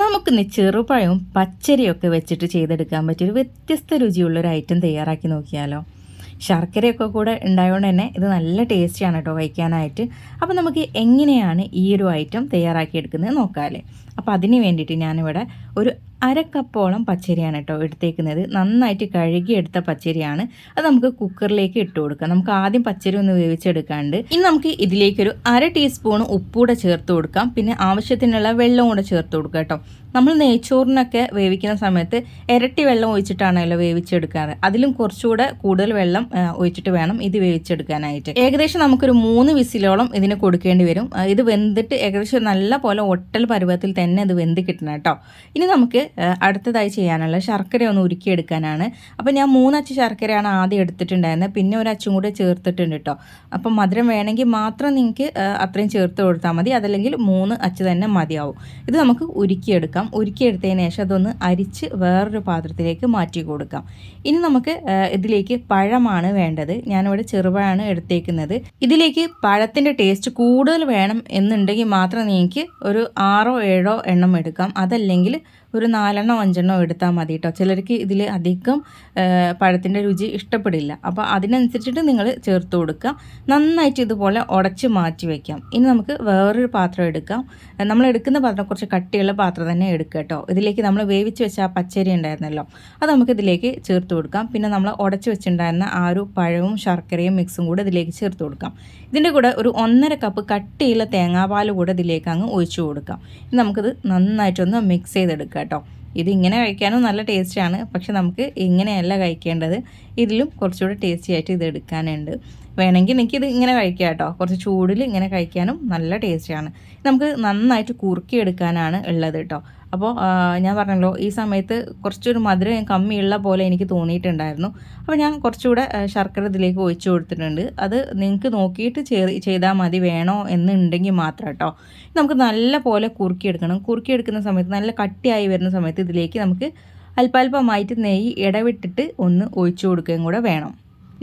നമുക്കിന്ന് ചെറുപഴവും പച്ചരിയൊക്കെ വെച്ചിട്ട് ചെയ്തെടുക്കാൻ പറ്റിയൊരു വ്യത്യസ്ത രുചിയുള്ളൊരു ഐറ്റം തയ്യാറാക്കി നോക്കിയാലോ. ശർക്കരയൊക്കെ കൂടെ ഉണ്ടായതുകൊണ്ട് തന്നെ ഇത് നല്ല ടേസ്റ്റിയാണ് കേട്ടോ കഴിക്കാനായിട്ട്. അപ്പോൾ നമുക്ക് എങ്ങനെയാണ് ഈ ഒരു ഐറ്റം തയ്യാറാക്കിയെടുക്കുന്നത് നോക്കാമല്ലേ അപ്പോൾ അതിന് വേണ്ടിയിട്ട് ഞാനിവിടെ ഒരു അര കപ്പോളം പച്ചരിയാണ് കേട്ടോ എടുത്തേക്കുന്നത്. നന്നായിട്ട് കഴുകിയെടുത്ത പച്ചരിയാണ്. അത് നമുക്ക് കുക്കറിലേക്ക് ഇട്ട് കൊടുക്കാം. നമുക്ക് ആദ്യം പച്ചരി ഒന്ന് വേവിച്ചെടുക്കാണ്ട്. ഇനി നമുക്ക് ഇതിലേക്കൊരു അര ടീസ്പൂൺ ഉപ്പൂടെ ചേർത്ത് കൊടുക്കാം. പിന്നെ ആവശ്യത്തിനുള്ള വെള്ളം കൂടെ ചേർത്ത് കൊടുക്കാം കേട്ടോ. നമ്മൾ നെയ്ച്ചോറിനൊക്കെ വേവിക്കുന്ന സമയത്ത് ഇരട്ടി വെള്ളം ഒഴിച്ചിട്ടാണല്ലോ വേവിച്ചെടുക്കാറ്. അതിലും കുറച്ചുകൂടെ കൂടുതൽ വെള്ളം ഒഴിച്ചിട്ട് വേണം ഇത് വേവിച്ചെടുക്കാനായിട്ട്. ഏകദേശം നമുക്കൊരു മൂന്ന് വിസിലോളം ഇതിന് കൊടുക്കേണ്ടി വരും. ഇത് വെന്തിട്ട് ഏകദേശം നല്ല പോലെ ഒട്ടൽ പരുവത്തിൽ തന്നെ ഇത് വെന്ത് കിട്ടണം കേട്ടോ. ഇനി നമുക്ക് അടുത്തതായി ചെയ്യാനുള്ള ശർക്കര ഒന്ന് ഉരുക്കിയെടുക്കാനാണ്. അപ്പോൾ ഞാൻ മൂന്നച്ച് ശർക്കരയാണ് ആദ്യം എടുത്തിട്ടുണ്ടായിരുന്നത് പിന്നെ ഒരു അച്ചും കൂടെ ചേർത്തിട്ടുണ്ട് കേട്ടോ അപ്പം മധുരം വേണമെങ്കിൽ മാത്രം നിങ്ങൾക്ക് അത്രയും ചേർത്ത് കൊടുത്താൽ മതി. അതല്ലെങ്കിൽ മൂന്ന് അച്ച് തന്നെ മതിയാവും. ഇത് നമുക്ക് ഉരുക്കിയെടുക്കാം. ഉരുക്കിയെടുത്തതിന് ശേഷം അതൊന്ന് അരിച്ച് വേറൊരു പാത്രത്തിലേക്ക് മാറ്റി കൊടുക്കാം. ഇനി നമുക്ക് ഇതിലേക്ക് പഴമാണ് വേണ്ടത്. ഞാനിവിടെ ചെറുപഴമാണ് എടുത്തേക്കുന്നത്. ഇതിലേക്ക് പഴത്തിന്റെ ടേസ്റ്റ് കൂടുതൽ വേണം എന്നുണ്ടെങ്കിൽ മാത്രം നിങ്ങൾക്ക് ഒരു ആറോ ഏഴോ എണ്ണം എടുക്കാം. അതല്ലെങ്കിൽ ഒരു നാലെണ്ണോ അഞ്ചെണ്ണോ എടുത്താൽ മതി കേട്ടോ ചിലർക്ക് ഇതിൽ അധികം പഴത്തിന്റെ രുചി ഇഷ്ടപ്പെടില്ല. അപ്പോൾ അതിനനുസരിച്ചിട്ട് നിങ്ങൾ ചേർത്ത് കൊടുക്കുക. നന്നായിട്ട് ഇതുപോലെ ഉടച്ച് മാറ്റി വയ്ക്കാം ഇനി നമുക്ക് വേറൊരു പാത്രം എടുക്കാം. നമ്മൾ എടുക്കുന്ന പാത്രം കുറച്ച് കട്ടിയുള്ള പാത്രം തന്നെ എടുക്കുക കേട്ടോ ഇതിലേക്ക് നമ്മൾ വേവിച്ച് വെച്ച ആ പച്ചരി ഉണ്ടായിരുന്നല്ലോ അത് നമുക്ക് ഇതിലേക്ക് ചേർത്ത് കൊടുക്കാം. പിന്നെ നമ്മൾ ഉടച്ച് വെച്ചിട്ടുണ്ടായിരുന്ന ആ ഒരു പഴവും ശർക്കരയും മിക്സും കൂടെ ഇതിലേക്ക് ചേർത്ത് കൊടുക്കാം. ഇതിന്റെ കൂടെ ഒരു ഒന്നര കപ്പ് കട്ടിയുള്ള തേങ്ങാപാൽ കൂടെ ഇതിലേക്ക് അങ്ങ് ഒഴിച്ചു കൊടുക്കാം. നമുക്കിത് നന്നായിട്ടൊന്ന് മിക്സ് ചെയ്തെടുക്കാം കേട്ടോ. ഇത് ഇങ്ങനെ കഴിക്കാനും നല്ല ടേസ്റ്റാണ്. പക്ഷെ നമുക്ക് ഇങ്ങനെയല്ല കഴിക്കേണ്ടത്. ഇതിലും കുറച്ചുകൂടി ടേസ്റ്റി ആയിട്ട് ഇത് എടുക്കാനുണ്ട്. വേണമെങ്കിൽ എനിക്കിത് ഇങ്ങനെ കഴിക്കാം കേട്ടോ. കുറച്ച് ചൂടിൽ ഇങ്ങനെ കഴിക്കാനും നല്ല ടേസ്റ്റിയാണ് നമുക്ക് നന്നായിട്ട് കുറുക്കി എടുക്കാനാണ് ഉള്ളത് കേട്ടോ. അപ്പോൾ ഞാൻ പറഞ്ഞല്ലോ ഈ സമയത്ത് കുറച്ചൊരു മധുരം കമ്മിയുള്ള പോലെ എനിക്ക് തോന്നിയിട്ടുണ്ടായിരുന്നു. അപ്പോൾ ഞാൻ കുറച്ചുകൂടെ ശർക്കര ഇതിലേക്ക് ഒഴിച്ചു കൊടുത്തിട്ടുണ്ട്. അത് നിങ്ങൾക്ക് നോക്കിയിട്ട് ചെയ്താൽ മതി വേണോ എന്നുണ്ടെങ്കിൽ മാത്രം കേട്ടോ. നമുക്ക് നല്ല പോലെ കുറുക്കിയെടുക്കണം. കുറുക്കിയെടുക്കുന്ന സമയത്ത് നല്ല കട്ടിയായി വരുന്ന സമയത്ത് ഇതിലേക്ക് നമുക്ക് അല്പാൽപമായിട്ട് നെയ്യ് ഇടവിട്ടിട്ട് ഒന്ന് ഒഴിച്ചു കൊടുക്കുകയും കൂടെ വേണം.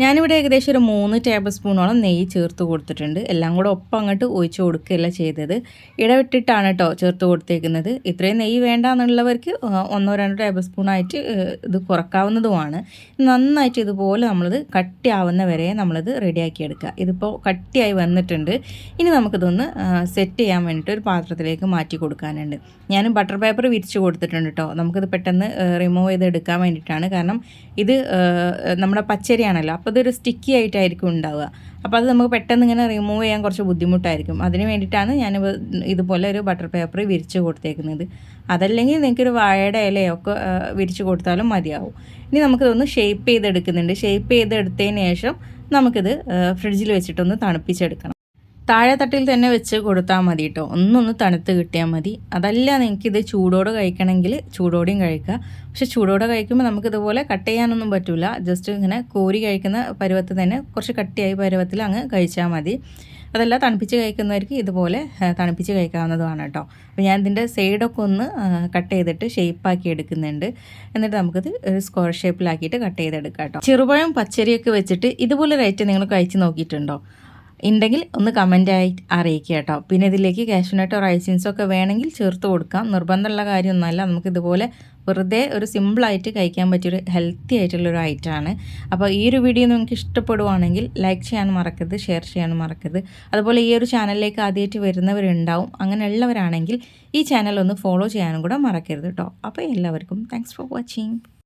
ഞാനിവിടെ ഏകദേശം ഒരു മൂന്ന് ടേബിൾ സ്പൂണോളം നെയ്യ് ചേർത്ത് കൊടുത്തിട്ടുണ്ട്. എല്ലാം കൂടെ ഒപ്പം അങ്ങോട്ട് ഒഴിച്ച് കൊടുക്കുകയല്ല ചെയ്തത്. ഇടവിട്ടിട്ടാണ് കേട്ടോ ചേർത്ത് കൊടുത്തേക്കുന്നത്. ഇത്രയും നെയ്യ് വേണ്ട എന്നുള്ളവർക്ക് ഒന്നോ രണ്ടോ ടേബിൾ സ്പൂണായിട്ട് ഇത് കുറക്കാവുന്നതുമാണ്. നന്നായിട്ട് ഇതുപോലെ നമ്മളത് കട്ടിയാവുന്ന വരെ നമ്മളത് റെഡിയാക്കി എടുക്കുക ഇതിപ്പോൾ കട്ടിയായി വന്നിട്ടുണ്ട്. ഇനി നമുക്കിതൊന്ന് സെറ്റ് ചെയ്യാൻ വേണ്ടിയിട്ട് ഒരു പാത്രത്തിലേക്ക് മാറ്റി കൊടുക്കാനുണ്ട്. ഞാൻ ബട്ടർ പേപ്പർ വിരിച്ച് കൊടുത്തിട്ടുണ്ട് കേട്ടോ നമുക്കിത് പെട്ടെന്ന് റിമൂവ് ചെയ്ത് എടുക്കാൻ വേണ്ടിയിട്ടാണ് കാരണം ഇത് നമ്മുടെ പച്ചരിയാണല്ലോ. അപ്പോൾ ഇതൊരു സ്റ്റിക്കി ആയിട്ടായിരിക്കും ഉണ്ടാവുക. അപ്പോൾ അത് നമുക്ക് പെട്ടെന്ന് ഇങ്ങനെ റിമൂവ് ചെയ്യാൻ കുറച്ച് ബുദ്ധിമുട്ടായിരിക്കും. അതിന് വേണ്ടിയിട്ടാണ് ഞാൻ ഇതുപോലെ ഒരു ബട്ടർ പേപ്പർ വിരിച്ച് കൊടുത്തേക്കുന്നത്. അതല്ലെങ്കിൽ നിങ്ങൾക്കൊരു വാഴയുടെ ഇലയോ ഒക്കെ വിരിച്ച് കൊടുത്താലും മതിയാവും. ഇനി നമുക്കിതൊന്ന് ഷേപ്പ് ചെയ്തെടുക്കുന്നുണ്ട്. ഷേപ്പ് ചെയ്തെടുത്തതിന് ശേഷം നമുക്കിത് ഫ്രിഡ്ജിൽ വെച്ചിട്ടൊന്ന് തണുപ്പിച്ചെടുക്കണം. താഴെ തട്ടിൽ തന്നെ വെച്ച് കൊടുത്താൽ മതി കേട്ടോ ഒന്നൊന്ന് തണുത്ത് കിട്ടിയാൽ മതി. അതല്ല നിങ്ങൾക്കിത് ചൂടോടെ കഴിക്കണമെങ്കിൽ ചൂടോടെയും കഴിക്കുക. പക്ഷെ ചൂടോടെ കഴിക്കുമ്പോൾ നമുക്കിതുപോലെ കട്ട് ചെയ്യാനൊന്നും പറ്റില്ല ജസ്റ്റ് ഇങ്ങനെ കോരി കഴിക്കുന്ന പരുവത്തിൽ തന്നെ കുറച്ച് കട്ടിയായി പരുവത്തിൽ അങ്ങ് കഴിച്ചാൽ മതി. അതല്ല തണുപ്പിച്ച് കഴിക്കുന്നവർക്ക് ഇതുപോലെ തണുപ്പിച്ച് കഴിക്കാവുന്നതുമാണ് കേട്ടോ അപ്പോൾ ഞാൻ ഇതിന്റെ സൈഡൊക്കെ ഒന്ന് കട്ട് ചെയ്തിട്ട് ഷേപ്പാക്കി എടുക്കുന്നുണ്ട്. എന്നിട്ട് നമുക്കിത് ഒരു സ്ക്വയർ ഷേപ്പിലാക്കിയിട്ട് കട്ട് ചെയ്തെടുക്കാം കേട്ടോ ചെറുപഴം പച്ചരിയൊക്കെ വെച്ചിട്ട് ഇതുപോലെ റേറ്റ് നിങ്ങൾ കഴിച്ച് നോക്കിയിട്ടുണ്ടോ? ഉണ്ടെങ്കിൽ ഒന്ന് കമന്റ് ആയി അറിയിക്കുക കേട്ടോ. പിന്നെ ഇതിലേക്ക് കാഷ്യൂനട്ടോ റൈസിൻസോ ഒക്കെ വേണമെങ്കിൽ ചേർത്ത് കൊടുക്കാം. നിർബന്ധമുള്ള കാര്യമൊന്നുമല്ല. നമുക്കിതുപോലെ വെറുതെ ഒരു സിമ്പിളായിട്ട് കഴിക്കാൻ പറ്റിയൊരു ഹെൽത്തി ആയിട്ടുള്ളൊരു ഐറ്റമാണ് അപ്പോൾ ഈ ഒരു വീഡിയോ നിങ്ങൾക്ക് ഇഷ്ടപ്പെടുവാണെങ്കിൽ ലൈക്ക് ചെയ്യാനും മറക്കരുത് ഷെയർ ചെയ്യാനും മറക്കരുത്. അതുപോലെ ഈ ഒരു ചാനലിലേക്ക് ആദ്യമായിട്ട് വരുന്നവരുണ്ടാവും. അങ്ങനെയുള്ളവരാണെങ്കിൽ ഈ ചാനൽ ഒന്ന് ഫോളോ ചെയ്യാനും കൂടെ മറക്കരുത് കേട്ടോ. അപ്പോൾ എല്ലാവർക്കും താങ്ക്സ് ഫോർ വാച്ചിങ്